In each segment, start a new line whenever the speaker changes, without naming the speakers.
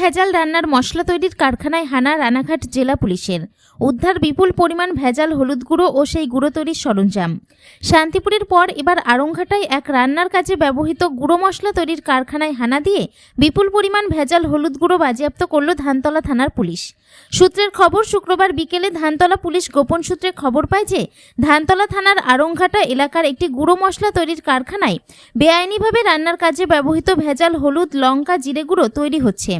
ভেজাল রান্নার মশলা তৈরির কারখানায় হানা রানাঘাট জেলা পুলিশের। উদ্ধার বিপুল পরিমাণ ভেজাল, হলুদ গুঁড়ো ও সেই গুঁড়ো তৈরির সরঞ্জাম। শান্তিপুরের পর এবার আরংঘাটায় এক রান্নার কাজে ব্যবহৃত গুঁড়ো মশলা তৈরির কারখানায় হানা দিয়ে বিপুল পরিমাণ ভেজাল, হলুদ গুঁড়ো বাজেয়াপ্ত করল ধানতলা থানার পুলিশ। সূত্রের খবর, শুক্রবার বিকেলে ধানতলা পুলিশ গোপন সূত্রে খবর পায় যে, ধানতলা থানার আরংঘাটা এলাকার একটি গুঁড়ো মশলা তৈরির কারখানায় বেআইনিভাবে রান্নার কাজে ব্যবহৃত ভেজাল, হলুদ, লঙ্কা, জিরে গুঁড়ো তৈরি হচ্ছে।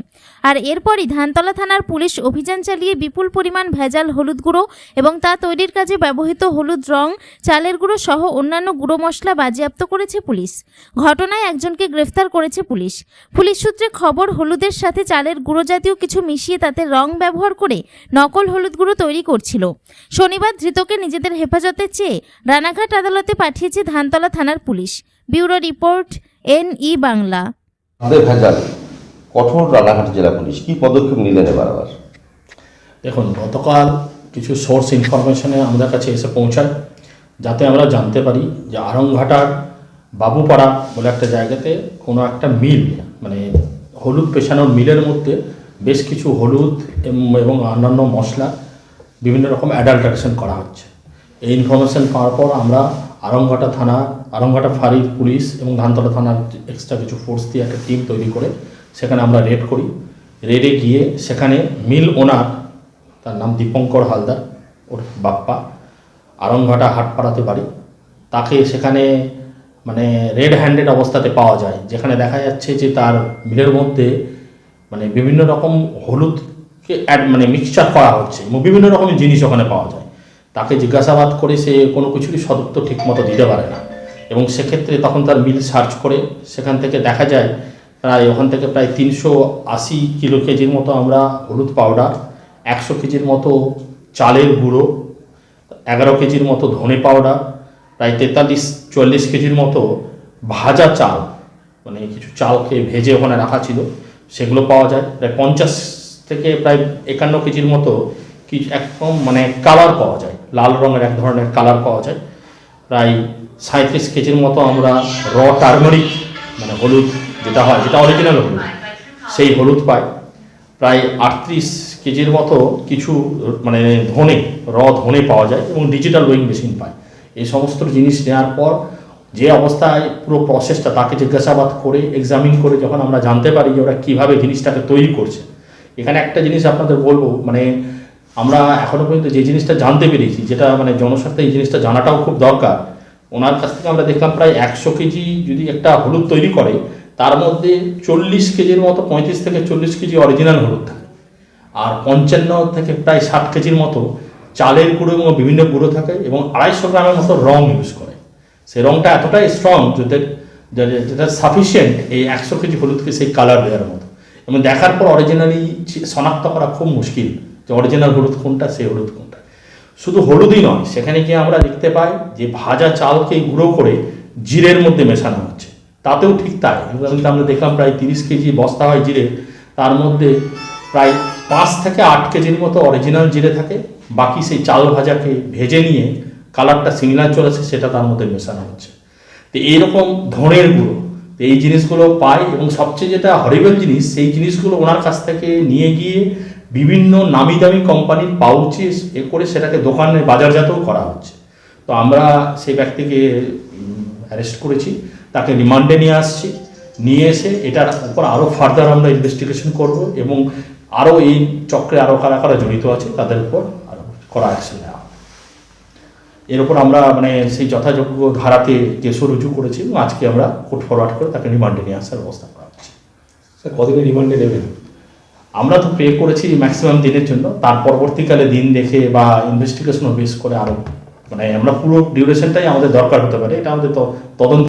আর এরপরই ধানতলা থানার পুলিশ অভিযান চালিয়ে বিপুল পরিমাণ ভেজাল হলুদ গুঁড়ো এবং তা তৈরির কাজে ব্যবহৃত হলুদ রং, চালের গুঁড়ো সহ অন্যান্য গুঁড়ো মশলা বাজেয়াপ্ত করেছে পুলিশ। ঘটনায় একজনকে গ্রেফতার করেছে পুলিশ। পুলিশ সূত্রে খবর, হলুদের সাথে চালের গুঁড়ো জাতীয় কিছু মিশিয়ে তাতে রং ব্যবহার করে নকল হলুদ গুঁড়ো তৈরি করছিল। শনিবার ধৃতকে নিজেদের হেফাজতে চেয়ে রানাঘাট আদালতে পাঠিয়েছে ধানতলা থানার police. Bureau report N E Bangla
কঠোর রানাঘাট জেলা পুলিশ কি পদক্ষেপ নিলেন এবার আবার?
দেখুন, গতকাল কিছু সোর্স ইনফরমেশনে আমাদের কাছে এসে পৌঁছায়, যাতে আমরা জানতে পারি যে আরংঘাটার বাবুপাড়া বলে একটা জায়গাতে কোনো একটা মিল মানে হলুদ পেশানোর মিলের মধ্যে বেশ কিছু হলুদ এবং অন্যান্য মশলা বিভিন্ন রকম অ্যাডাল্টারেশন করা হচ্ছে। এই ইনফরমেশন পাওয়ার পর আমরা আরংঘাটা থানা আরংঘাটা ফাঁড়ির পুলিশ এবং ধানতলা থানার এক্সট্রা কিছু ফোর্স দিয়ে একটা টিম তৈরি করে সেখানে আমরা রেড করি। রেডে গিয়ে সেখানে মিল ওনার, তার নাম দীপঙ্কর হালদার, ওর বাপ্পা, আরংঘাটা হাটপাড়াতে বাড়ি। তাকে সেখানে মানে রেড হ্যান্ডেড অবস্থাতে পাওয়া যায়। যেখানে দেখা যাচ্ছে যে তার মিলের মধ্যে মানে বিভিন্ন রকম হলুদকে অ্যাড মানে মিক্সচার করা হচ্ছে বিভিন্ন রকমের জিনিস ওখানে পাওয়া যায়। তাকে জিজ্ঞাসাবাদ করে সে কোনো কিছুরই সদুত্তর ঠিকমতো দিতে পারে না। এবং সেক্ষেত্রে তখন তার মিল সার্চ করে সেখান থেকে দেখা যায় প্রায় ওখান থেকে প্রায় তিনশো আশি কিলো কেজির মতো আমরা হলুদ পাউডার একশো কেজির মতো চালের গুঁড়ো, এগারো কেজির মতো ধনে পাউডার প্রায় তেতাল্লিশ চুয়াল্লিশ কেজির মতো ভাজা চাল মানে কিছু চালকে ভেজে ওখানে রাখা ছিল, সেগুলো পাওয়া যায়। প্রায় পঞ্চাশ থেকে প্রায় একান্ন কেজির মতো কিছু একদম মানে কালার পাওয়া যায়, লাল রঙের এক ধরনের কালার পাওয়া যায়। প্রায় সাঁত্রিশ কেজির মতো আমরা র টার্মারিক মানে হলুদ যেটা হয় যেটা অরিজিনাল হলুদ। সেই হলুদ পাই প্রায় আটত্রিশ কেজির মতো কিছু মানে ধনে র ধনে পাওয়া যায় এবং ডিজিটাল ওয়েইং মেশিন পায়। এই সমস্ত জিনিস নেওয়ার পর যে অবস্থায় পুরো প্রসেসটা তাকে জিজ্ঞাসাবাদ করে এক্সামিন করে যখন আমরা জানতে পারি যে ওরা কীভাবে জিনিসটাকে তৈরি করছে। এখানে একটা জিনিস আপনাদের বলব মানে আমরা এখনও পর্যন্ত যে জিনিসটা জানতে পেরেছি যেটা মানে জনস্বার্থে এই জিনিসটা জানাটাও খুব দরকার ওনার কাছ থেকে আমরা দেখলাম প্রায় একশো কেজি যদি একটা হলুদ তৈরি করে তার মধ্যে চল্লিশ কেজির মতো, পঁয়ত্রিশ থেকে চল্লিশ কেজি অরিজিনাল হলুদ থাকে। আর পঞ্চান্ন থেকে প্রায় ষাট কেজির মতো চালের গুঁড়ো এবং বিভিন্ন গুঁড়ো থাকে এবং আড়াইশো গ্রামের মতো রং ইউজ করে। সেই রংটা এতটাই স্ট্রং যেটা- যেটা সাফিসিয়েন্ট এই একশো কেজি হলুদকে সেই কালার দেওয়ার মতো। এবং দেখার পর অরিজিনালি শনাক্ত করা খুব মুশকিল যে অরিজিনাল হলুদ কোনটা, সেই হলুদ কোনটা। শুধু হলুদই নয়, সেখানে গিয়ে আমরা দেখতে পাই যে ভাজা চালকে গুঁড়ো করে জিরের মধ্যে মেশানো হচ্ছে। তাতেও ঠিক তাই। কিন্তু আমরা দেখলাম প্রায় তিরিশ কেজি বস্তা হয় জিরে। তার মধ্যে প্রায় পাঁচ থেকে আট কেজির মতো অরিজিনাল জিরে থাকে। বাকি সেই চাল ভাজাকে ভেজে নিয়ে কালারটা সিমিলার চলেছে, সেটা তার মধ্যে মেশানো হচ্ছে। তো এইরকম ধনের গুঁড়ো। তো এই জিনিসগুলো পাই এবং সবচেয়ে যেটা হরিবেল জিনিস, সেই জিনিসগুলো ওনার কাছ থেকে নিয়ে গিয়ে বিভিন্ন নামি দামি কোম্পানির পাউচে এ করে সেটাকে দোকানে বাজারজাতও করা হচ্ছে। তো আমরা সেই ব্যক্তিকে অ্যারেস্ট করেছি। তাকে রিমান্ডে নিয়ে আসছি। নিয়ে এসে এটার উপর আরও ফার্দার আমরা ইনভেস্টিগেশন করব এবং আরও এই চক্রে আরও কারা কারা জড়িত আছে তাদের উপর আরও করা অ্যাকশন নেওয়া এর উপর আমরা মানে সেই যথাযোগ্য ধারাতে কেসও রুজু করেছি এবং আজকে আমরা কোর্ট ফরওয়ার্ড করে তাকে রিমান্ডে নিয়ে আসার ব্যবস্থা করা হচ্ছে।
স্যার কতদিন রিমান্ডে নেবেন?
আমরা তো পে করেছি ম্যাক্সিমাম দিনের জন্য। তার পরবর্তীকালে দিন দেখে বা ইনভেস্টিগেশনও বেস করে আরও মানে আমরা পুরো ডিউরেশনটাই আমাদের দরকার হতে পারে। এটা আমাদের তদন্ত